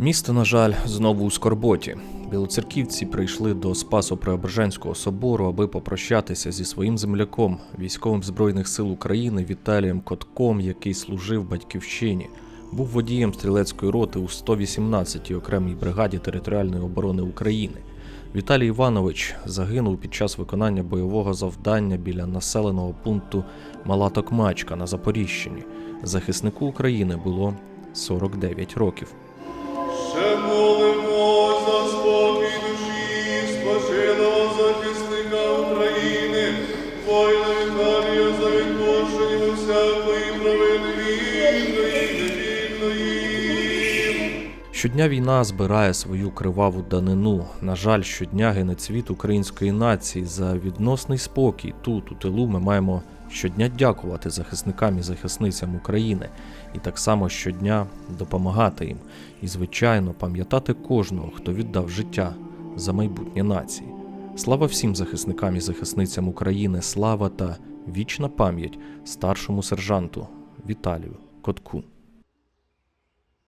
Місто, на жаль, знову у скорботі. Білоцерківці прийшли до Спасо-Преображенського собору, аби попрощатися зі своїм земляком, військовим збройних сил України Віталієм Котком, який служив батьківщині. Був водієм стрілецької роти у 118-й окремій бригаді територіальної оборони України. Віталій Іванович загинув під час виконання бойового завдання біля населеного пункту Мала Токмачка на Запоріжчині. Захиснику України було 49 років. Молимо за спокій душі, спасеного захисника України, воїна Віталія за відпущення всякої провини вільної. Щодня війна збирає свою криваву данину. На жаль, щодня гине цвіт української нації за відносний спокій. Тут, у тилу, ми маємо щодня дякувати захисникам і захисницям України, і так само щодня допомагати їм. І, звичайно, пам'ятати кожного, хто віддав життя за майбутнє нації. Слава всім захисникам і захисницям України, слава та вічна пам'ять старшому сержанту Віталію Котку.